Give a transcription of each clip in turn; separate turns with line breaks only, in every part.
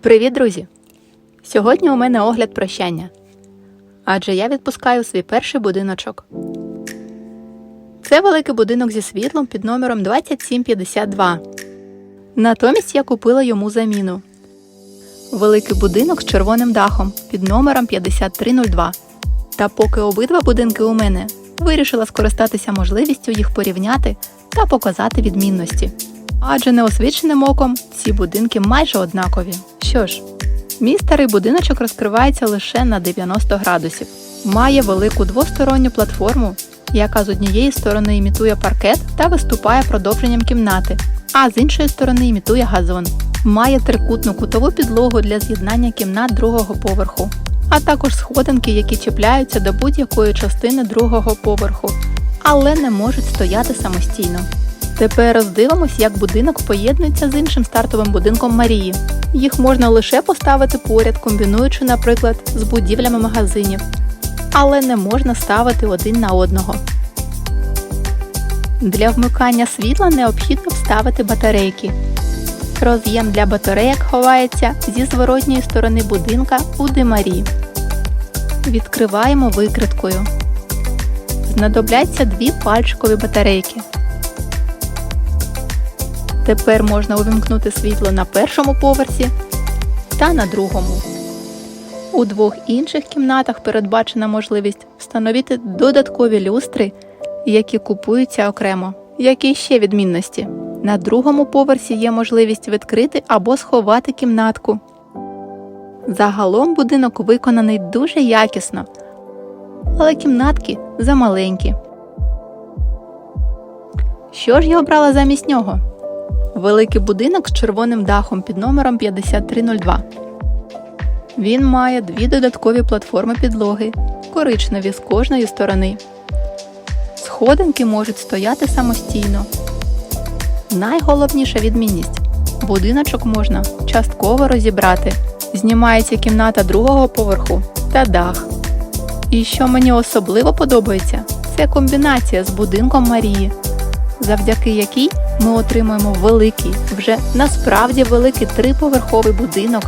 Привіт, друзі! Сьогодні у мене огляд прощання. Адже я відпускаю свій перший будиночок. Це великий будинок зі світлом під номером 2752. Натомість я купила йому заміну. Великий будинок з червоним дахом під номером 5302. Та поки обидва будинки у мене, вирішила скористатися можливістю їх порівняти та показати відмінності. Адже неосвіченим оком ці будинки майже однакові. Що ж, мій старий будиночок розкривається лише на 90 градусів. Має велику двосторонню платформу, яка з однієї сторони імітує паркет та виступає продовженням кімнати, а з іншої сторони імітує газон. Має трикутну кутову підлогу для з'єднання кімнат другого поверху, а також сходинки, які чіпляються до будь-якої частини другого поверху, але не можуть стояти самостійно. Тепер роздивимось, як будинок поєднується з іншим стартовим будинком Марії. Їх можна лише поставити поряд, комбінуючи, наприклад, з будівлями магазинів, але не можна ставити один на одного. Для вмикання світла необхідно вставити батарейки. Роз'єм для батарейок ховається зі зворотньої сторони будинка у димарі. Відкриваємо викриткою. Знадобляться дві пальчикові батарейки. Тепер можна увімкнути світло на першому поверсі та на другому. У двох інших кімнатах передбачена можливість встановити додаткові люстри, які купуються окремо. Які ще відмінності? На другому поверсі є можливість відкрити або сховати кімнатку. Загалом будинок виконаний дуже якісно, але кімнатки замаленькі. Що ж я обрала замість нього? Великий будинок з червоним дахом під номером 5302. Він має дві додаткові платформи підлоги, коричневі з кожної сторони. Сходинки можуть стояти самостійно. Найголовніша відмінність будиночок можна частково розібрати. Знімається кімната другого поверху та дах. І що мені особливо подобається, це комбінація з будинком Марії, завдяки якій ми отримуємо великий, вже насправді великий триповерховий будинок,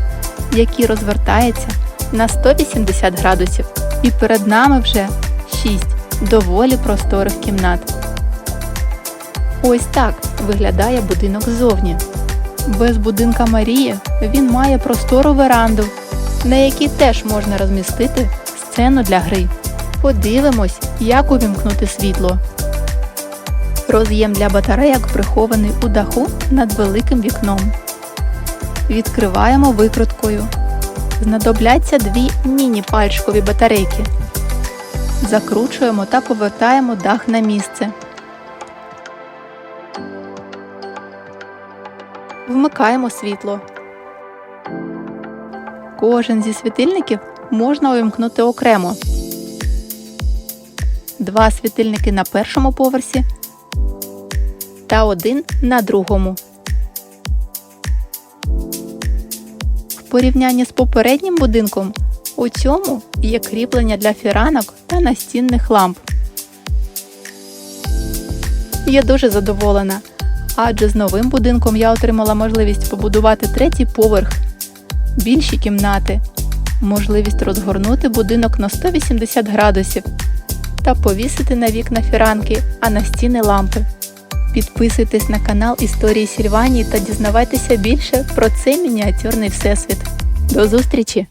який розвертається на 180 градусів. І перед нами вже 6 доволі просторих кімнат. Ось так виглядає будинок ззовні. Без будинка Марії він має простору веранду, на якій теж можна розмістити сцену для гри. Подивимось, як увімкнути світло. Роз'єм для батарейок прихований у даху над великим вікном. Відкриваємо викруткою. Знадобляться дві міні-пальчикові батарейки. Закручуємо та повертаємо дах на місце. Вмикаємо світло. Кожен зі світильників можна увімкнути окремо. Два світильники на першому поверсі та один на другому. В порівнянні з попереднім будинком у цьому є кріплення для фіранок та настінних ламп. Я дуже задоволена, адже з новим будинком я отримала можливість побудувати третій поверх, більші кімнати, можливість розгорнути будинок на 180 градусів та повісити на вікна фіранки, а на стіни лампи. Підписуйтесь на канал Історії Сільванії та дізнавайтеся більше про цей мініатюрний всесвіт. До зустрічі!